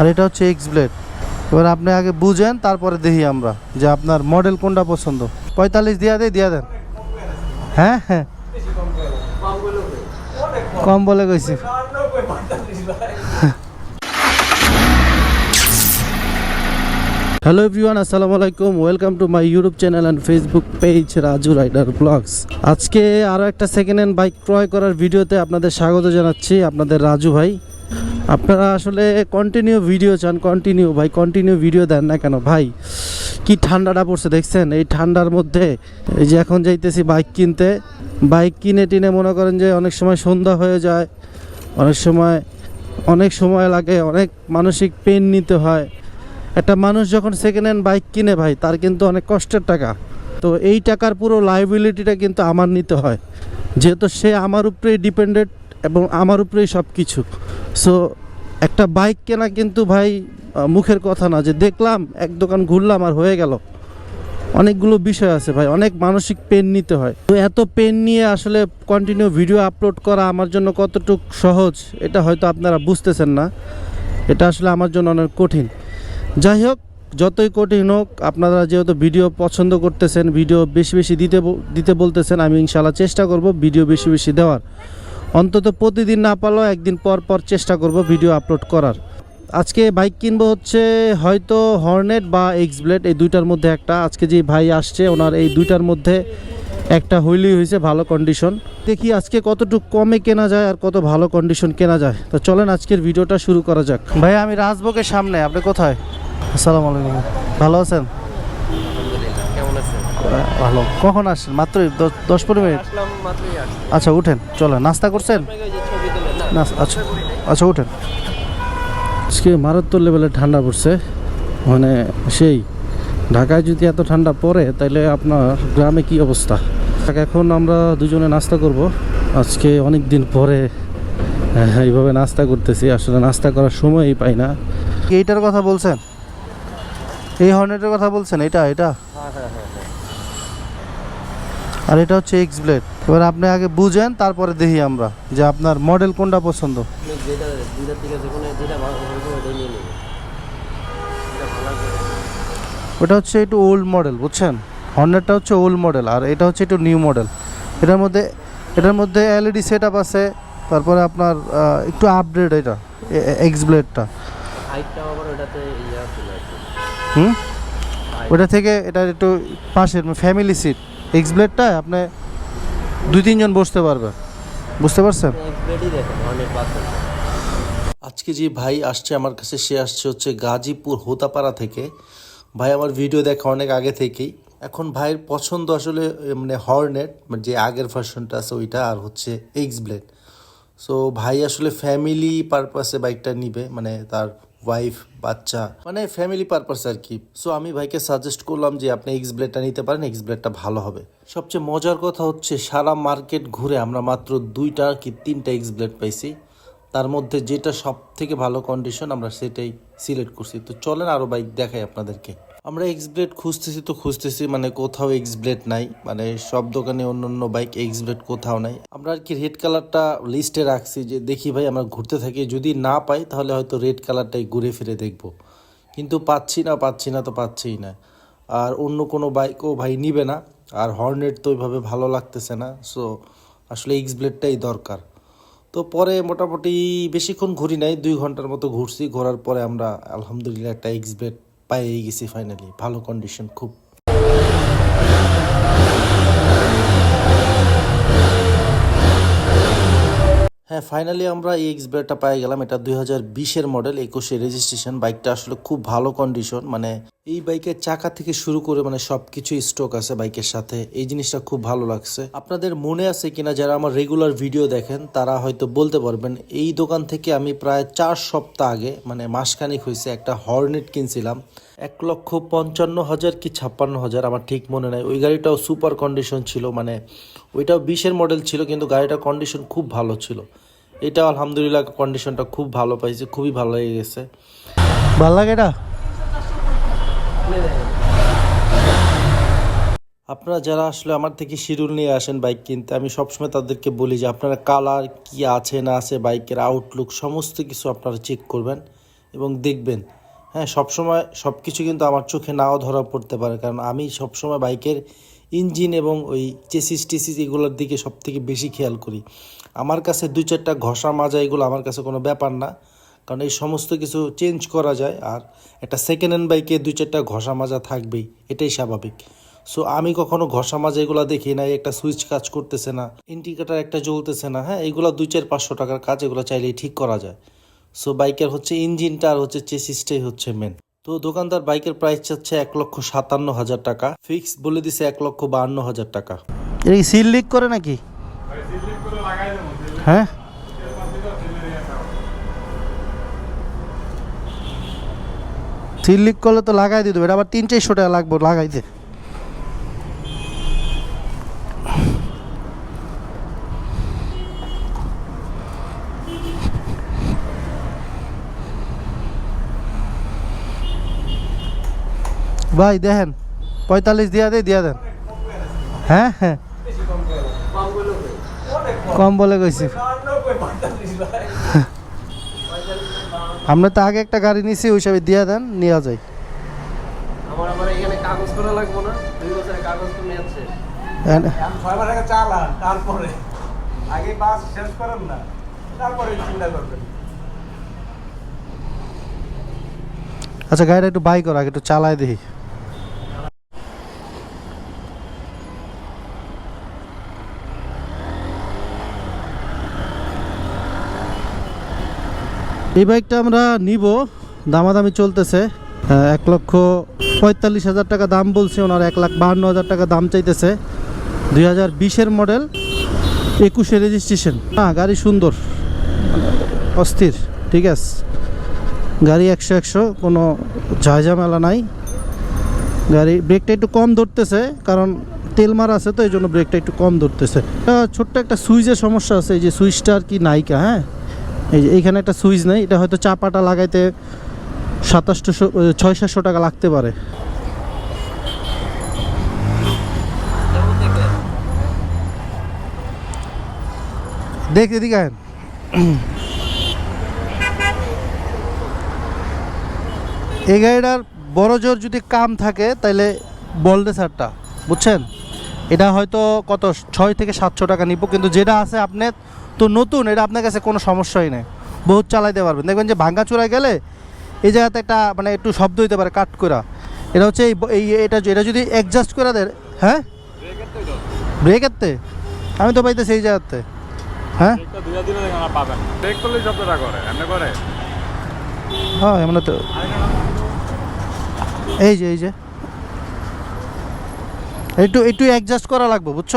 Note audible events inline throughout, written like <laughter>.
আর এটা হচ্ছে x blade এবার আপনি আগে বুঝেন, তারপরে দেখি আমরা যে আপনার মডেল কোনটা পছন্দ। পঁয়তাল্লিশ দিয়া দেয় দিয়া দেন। হ্যাঁ হ্যাঁ। কম বলে কইছি। হ্যালো এভরিওয়ান, আসসালামু আলাইকুম। Welcome to my YouTube channel and Facebook page Raju rider blogs আজকে আরও একটা সেকেন্ড হ্যান্ড বাইক ক্রয় করার ভিডিওতে আপনাদের স্বাগত জানাচ্ছি আপনাদের রাজু ভাই। আপনারা আসলে কন্টিনিউ ভিডিও চান কন্টিনিউ ভাই কন্টিনিউ ভিডিও দেন না কেন? ভাই, কি ঠান্ডাটা পড়ছে দেখছেন? এই ঠান্ডার মধ্যে, এই যে এখন যাইতেছি বাইক কিনতে বাইক কিনে টিনে মনে করেন যে অনেক সময় সন্ধ্যা হয়ে যায়, অনেক সময় অনেক সময় লাগে, অনেক মানসিক পেন নিতে হয়। একটা মানুষ যখন সেকেন্ড হ্যান্ড বাইক কিনে ভাই, তার কিন্তু অনেক কষ্টের টাকা। তো এই টাকার পুরো লাইবিলিটিটা কিন্তু আমার নিতে হয়। যেহেতু সে আমার উপরেই ডিপেন্ডেন্ট এবং আমার উপরেই সব কিছু সো একটা বাইক কেনা কিন্তু ভাই মুখের কথা না, যে দেখলাম, এক দোকান ঘুরলাম আর হয়ে গেল। অনেকগুলো বিষয় আছে ভাই, অনেক মানসিক পেন নিতে হয়। তো এত পেন নিয়ে আসলে কন্টিনিউ ভিডিও আপলোড করা আমার জন্য কতটুকু সহজ, এটা হয়তো আপনারা বুঝতেছেন না। এটা আসলে আমার জন্য অনেক কঠিন। যাই হোক, যতই কঠিন হোক, আপনারা যেহেতু ভিডিও পছন্দ করতেছেন ভিডিও বেশি বেশি দিতে দিতে বলতেছেন, আমি ইনশাল্লাহ চেষ্টা করব ভিডিও বেশি বেশি দেওয়ার। অন্তত প্রতিদিন না পারলেও একদিন পর পর চেষ্টা করব ভিডিও আপলোড করার। আজকে বাইক কিনবো হচ্ছে হয়তো হর্নেট বা এক্স ব্লেড এই দুইটার মধ্যে একটা। আজকে যে ভাই আসছে ওনার এই দুইটার মধ্যে একটা হইলেই হয়েছে ভালো কন্ডিশন দেখি আজকে কতটুকু কমে কেনা যায় আর কত ভালো কন্ডিশন কেনা যায়। তো চলেন আজকের ভিডিওটা শুরু করা যাক। ভাই আমি রাজভোগের সামনে আপনি কোথায়? আসসালামু আলাইকুম। ভালো আছেন? ভালো। কখন আসছেন? মাত্রই দশ- দশ পনেরো মিনিট? আচ্ছা উঠেন। চলেন। নাস্তা করছেন? আচ্ছা। আচ্ছা উঠেন। আজকে মারাত্মক লেভেলে ঠান্ডা পড়ছে। মানে সেই ঢাকায় যদি এত ঠান্ডা পড়ে তাহলে আপনার গ্রামে কি অবস্থা? এখন আমরা দুজনে নাস্তা করব। আজকে অনেক দিন পরে আহ, এইভাবে নাস্তা করতেছি। আসলে নাস্তা করার সময়ই পাই না। এইটার কথা বলছেন? এই হর্নেটের কথা বলছেন? এটা এটা? হ্যাঁ হ্যাঁ হ্যাঁ হ্যাঁ। আর এটা হচ্ছে এক্স ব্লেড এবার আপনি আগে বুঝেন, তারপরে দেখি আমরা যে আপনার মডেল কোনটা পছন্দ। ওটা হচ্ছে একটু ওল্ড মডেল বুঝছেন? হর্নেটটা হচ্ছে ওল্ড মডেল আর এটা হচ্ছে একটু নিউ মডেল এটার মধ্যে এটার মধ্যে এলইডি সেট আপ আছে, তারপরে আপনার একটু আপডেট এটা এক্স ব্লেডটা হুম। ওটা থেকে এটা একটু পাশের ফ্যামিলি সিট এক্স ব্লেডটা আপনি দুই, তিনজন বসতে পারবেন বুঝতে পারছেন? আজকে যে ভাই আসছে আমার কাছে, সে আসছে হচ্ছে গাজীপুর হোতাপাড়া থেকে। ভাই, আমার ভিডিও দেখা অনেক আগে থেকেই। এখন ভাইয়ের পছন্দ আসলে মানে হর্নেট মানে যে আগের ভার্সনটা আছে, ওইটা আর হচ্ছে এক্স ব্লেড সো ভাই আসলে ফ্যামিলি পারপাসে বাইকটা নিবে মানে তার ওয়াইফ বাচ্চা মানে ফ্যামিলি পারপাস আর কি। সো আমি ভাইকে সাজেস্ট করলাম যে আপনি এক্স ব্লেডটা নিতে পারেন এক্স ব্লেডটা ভালো হবে। সবচেয়ে মজার কথা হচ্ছে, সারা মার্কেট ঘুরে আমরা মাত্র দুইটা কি তিনটা এক্স ব্লেড পাইছি। তার মধ্যে যেটা সব থেকে ভালো কন্ডিশন আমরা সেটাই সিলেক্ট করছি। তো চলেন আরও বাইক দেখাই আপনাদেরকে। আমরা এক্স ব্লেড খুঁজতেছি তো খুঁজতেছি মানে কোথাও এক্স ব্লেড নাই। মানে সব দোকানে অন্য অন্য বাইক এক্স ব্লেড কোথাও নাই। আমরা আর কি রেড কালারটা লিস্টে রাখছি যে, দেখি ভাই, আমরা ঘুরতে থাকি। যদি না পাই, তাহলে হয়তো রেড কালারটাই ঘুরে ফিরে দেখব। কিন্তু পাচ্ছি না পাচ্ছি না তো পাচ্ছিই না। আর অন্য কোনো বাইকও ভাই নিবে না। আর হর্নেট তো ওইভাবে ভালো লাগতেছে না। সো আসলে এক্স ব্লেডটাই দরকার। তো পরে মোটামুটি বেশিক্ষণ ঘুরি নাই, দুই ঘণ্টার মতো ঘুরছি। ঘোরার পরে আমরা আলহামদুলিল্লাহ একটা এক্স ব্লেড পাইয়ে গেছি ফাইনালি ভালো কন্ডিশন খুব। হ্যাঁ ফাইনালি আমরা এই এক্স ব্লেডটা পেয়ে গেলাম, এটা দুই হাজার বিশের মডেল একুশে রেজিস্ট্রেশন বাইকটা আসলে খুব ভালো কন্ডিশন মানে এই বাইকের চাকা থেকে শুরু করে মানে সব কিছু স্টক আছে বাইকের সাথে, এই জিনিসটা খুব ভালো লাগছে। আপনাদের মনে আছে কিনা, যারা আমার রেগুলার ভিডিও দেখেন, তারা হয়তো বলতে পারবেন, এই দোকান থেকে আমি প্রায় চার সপ্তাহ আগে মানে মাসখানিক হয়েছে, একটা হর্নেট কিনছিলাম। এক লক্ষ পঞ্চান্ন হাজার কি ছাপ্পান্ন হাজার আমার ঠিক মনে নাই। ওই গাড়িটাও সুপার কন্ডিশন ছিল মানে ওইটাও বিশের মডেল ছিল কিন্তু গাড়িটার কন্ডিশন খুব ভালো ছিল। এটা আলহামদুলিল্লাহ কন্ডিশনটা খুব ভালো পাইছে খুবই ভালো লেগে গেছে। ভালো লাগে এটা? আপনারা যারা আসলে আমার থেকে শিডিউল নিয়ে আসেন বাইক কিনতে আমি সবসময় তাদেরকে বলি যে আপনারা কালার কি আছে না আছে বাইকের আউটলুক সমস্ত কিছু আপনারা চেক করবেন এবং দেখবেন। হ্যাঁ সবসময় সব কিছু কিন্তু আমার চোখে নাও ধরা পড়তে পারে। কারণ আমি সবসময় বাইকের ইঞ্জিন এবং ওই চেসিস, টেসিস এগুলোর দিকে সব থেকে বেশি খেয়াল করি। আমার কাছে দুই চারটা ঘষা মাজা এগুলো আমার কাছে কোনো ব্যাপার না। কারণ এই সমস্ত কিছু চেঞ্জ করা যায় আর একটা সেকেন্ড হ্যান্ড বাইকে দুই চারটা ঘষা মাজা থাকবেই, এটাই স্বাভাবিক। সো আমি কখনো ঘষা মাজা এগুলো দেখি না একটা সুইচ কাজ করতেছে না ইন্ডিকেটার একটা জ্বলতেছে না হ্যাঁ এগুলো দুই চার পাঁচশো টাকার কাজ এগুলো চাইলেই ঠিক করা যায়। সো বাইকের হচ্ছে ইঞ্জিনটা আর হচ্ছে চেসিসটাই হচ্ছে মেন তো দোকানদার বাইকের প্রাইস চাচ্ছে এক লক্ষ সাতান্ন হাজার টাকা ফিক্স বলে দিছে এক লক্ষ বাহান্ন হাজার টাকা। এই সিল লিক করে নাকি? হ্যাঁ? সিল লিক করলে তো লাগাই দিত এটা আবার তিন চারশো টাকা লাগবে, লাগাইতে। ভাই দেখেন পঁয়তাল্লিশ দিয়া দে দিয়া দেন। হ্যাঁ হ্যাঁ। কম বলে কইছি। আমরা তো আগে একটা গাড়ি নিছি ওই হিসাবে দিয়া দেন নেওয়া যায় আমার আবার এখানে কাগজ করা লাগবো না? দুই বছরের কাগজ কমে যাচ্ছে এন- ছয় মাস আগে চালান তারপরে। আগে বাস শেষ করেন না তারপরে চিন্তা করবেন। আচ্ছা গাড়িটা একটু বাই কর আগে একটু চালায় দেখি। এই বাইকটা আমরা নিব। দামাদামি চলতেছে। এক লক্ষ পঁয়তাল্লিশ হাজার টাকা দাম বলছে, ওনার এক লাখ বাহান্ন হাজার টাকা দাম চাইতেছে। দুই হাজার বিশের মডেল, একুশে রেজিস্ট্রেশন হ্যাঁ গাড়ি সুন্দর, অস্থির, ঠিক আছে। গাড়ি একশো একশো, কোনো ঝামেলা নাই। গাড়ি ব্রেকটা একটু কম ধরতেছে, কারণ তেল মারা আছে তো, এই জন্য ব্রেকটা একটু কম ধরতেছে। ছোট্ট একটা সুইচের সমস্যা আছে, এই যে সুইচটা আর কি নাইকা হ্যাঁ? এই যে এইখানে একটা সুইচ নেই, এটা হয়তো চাপাটা লাগাইতে সাতাশশো ছয় সাতশো টাকা লাগতে পারে দেখ এদিকে আয়েন। এই গাড়িটার বড় জোর যদি কাম থাকে তাহলে বলদে স্যারটা বুঝছেন এটা হয়তো কত ছয় থেকে সাতশো টাকা নিব কিন্তু যেটা আছে আপনার তো নতুন এটা আপনার কাছে কোনো সমস্যাই নেই। বহুত চালাইতে পারবেন। দেখবেন যে ভাঙ্গা চূড়ায় গেলে এই জায়গাতে একটা মানে একটু শব্দ হইতে পারে কাট করা এটা হচ্ছে এই এটা এটা যদি অ্যাডজাস্ট করে দেয় হ্যাঁ? ব্রেকেরতে আমি তো পাইতেছি এই জায়গাতে। হ্যাঁ? ব্রেক হ্যাঁ এমন তো এই যে এই যে। একটু একটু অ্যাডজাস্ট করা লাগবে বুঝছ?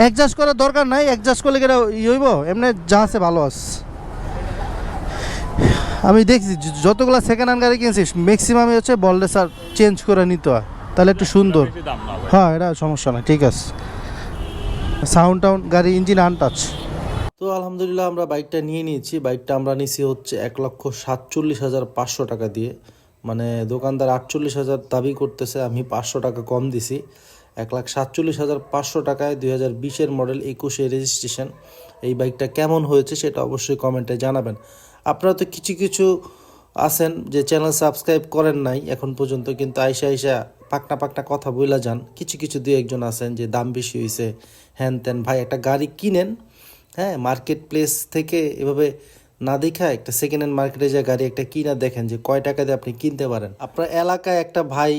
অ্যাডজাস্ট করার দরকার নাই অ্যাডজাস্ট করলে কি এটা ই হইব? এমনি যা আছে ভালো আছে। আমি দেখছি যতগুলা সেকেন্ড হ্যান্ড গাড়ি কিনছিস ম্যাক্সিমামই হচ্ছে বললে স্যার চেঞ্জ করে নিতে হয়। তাহলে একটু সুন্দর। না হ্যাঁ এটা সমস্যা নাই ঠিক আছে। সাউন্ড টাউন গাড়ি ইঞ্জিন আনটাচ তো আলহামদুলিল্লাহ আমরা বাইকটা নিয়ে নিয়েছি। বাইকটা আমরা নিছি হচ্ছে এক লক্ষ সাতচল্লিশ হাজার পাঁচশো টাকা দিয়ে। মানে দোকানদার আটচল্লিশ হাজার দাবি করতেছে আমি পাঁচশো টাকা কম দিছি। এক লাখ সাতচল্লিশ হাজার পাঁচশো টাকায় দুই হাজার বিশের মডেল একুশে রেজিস্ট্রেশন। এই বাইকটা কেমন হয়েছে সেটা অবশ্যই কমেন্টে জানাবেন। আপনারা তো কিছু কিছু আছেন যে চ্যানেল সাবস্ক্রাইব করেন নাই, এখন পর্যন্ত কিন্তু আইসা আইসা পাকনা পাকনা কথা বইলা যান। কিছু কিছু দুই একজন আছেন যে দাম বেশি হয়েছে হ্যান ত্যান, ভাই, একটা গাড়ি কিনেন হ্যাঁ মার্কেট প্লেস থেকে এভাবে না দেখা একটা সেকেন্ড হ্যান্ড মার্কেটে যে গাড়ি একটা কিনা দেখেন যে কয় টাকা দিয়ে আপনি কিনতে পারেন। আপনার এলাকায় একটা ভাই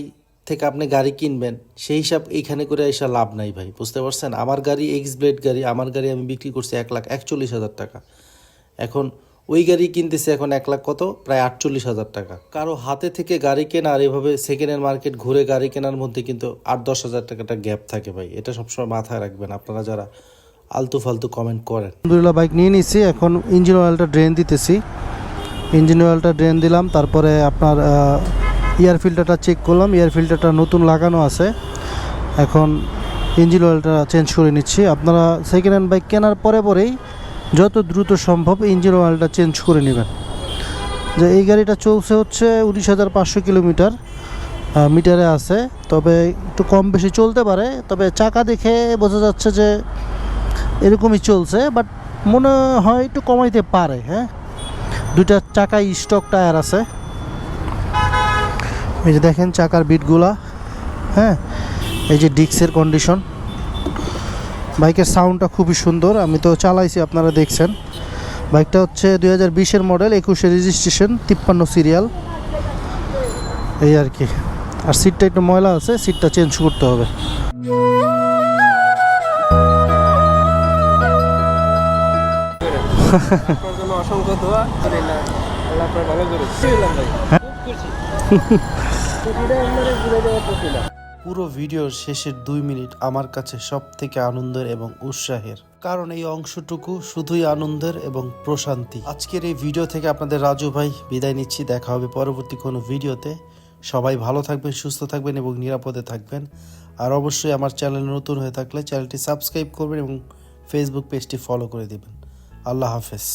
থেকে আপনি গাড়ি কিনবেন, সেই হিসাব এইখানে করে এসে লাভ নাই ভাই, বুঝতে পারছেন? আমার গাড়ি এক্স ব্লেড গাড়ি, আমার গাড়ি আমি বিক্রি করছি এক লাখ একচল্লিশ হাজার টাকা। এখন ওই গাড়ি কিনতেছে এখন এক লাখ কত? প্রায় আটচল্লিশ হাজার টাকা। কারও হাতে থেকে গাড়ি কেনা আর এভাবে সেকেন্ড হ্যান্ড মার্কেট ঘুরে গাড়ি কেনার মধ্যে কিন্তু আট দশ হাজার টাকাটা গ্যাপ থাকে ভাই, এটা সবসময় মাথায় রাখবেন আপনারা যারা আলতু ফালতু কমেন্ট করেন। আলহামদুলিল্লাহ বাইক নিয়ে নিছি, এখন ইঞ্জিন অয়েলটা ড্রেন দিতেছি। ইঞ্জিন অয়েলটা ড্রেন দিলাম, তারপরে আপনার এয়ার ফিল্টারটা চেক করলাম এয়ার ফিল্টারটা নতুন লাগানো আছে। এখন ইঞ্জিন অয়েলটা চেঞ্জ করে নিচ্ছি। আপনারা সেকেন্ড হ্যান্ড বাইক কেনার পরে পরেই যত দ্রুত সম্ভব ইঞ্জিন অয়েলটা চেঞ্জ করে নেবেন। যে এই গাড়িটা চলছে হচ্ছে উনিশ হাজার পাঁচশো কিলোমিটার মিটারে আছে। তবে একটু কম বেশি চলতে পারে, তবে চাকা দেখে বোঝা যাচ্ছে যে এরকমই চলছে বাট মনে হয় একটু কমাইতে পারে হ্যাঁ? দুইটা চাকায় স্টক টায়ার আছে। এই যে দেখেন চাকার বিটগুলা হ্যাঁ? এই যে ডিক্সের কন্ডিশন বাইকের সাউন্ডটা খুবই সুন্দর আমি তো চালাইছি আপনারা দেখছেন। বাইকটা হচ্ছে দুই হাজার বিশের মডেল একুশে রেজিস্ট্রেশন তিপ্পান্ন সিরিয়াল এই আর কি। আর সিটটা একটু ময়লা আছে সিটটা চেঞ্জ করতে হবে। অসংখ্য দোয়া ভালো করে <laughs> পুরো ভিডিওর শেষের দুই মিনিট আমার কাছে সব থেকে আনন্দের এবং উৎসাহের। কারণ এই অংশটুকু শুধুই আনন্দের এবং প্রশান্তি। আজকের এই ভিডিও থেকে আপনাদের রাজু ভাই বিদায় নিচ্ছি, দেখা হবে পরবর্তী কোনো ভিডিওতে। সবাই ভালো থাকবেন, সুস্থ থাকবেন এবং নিরাপদে থাকবেন। আর অবশ্যই আমার চ্যানেল নতুন হয়ে থাকলে চ্যানেলটি সাবস্ক্রাইব করবেন এবং ফেসবুক পেজটি ফলো করে দিবেন। আল্লাহ হাফেজ।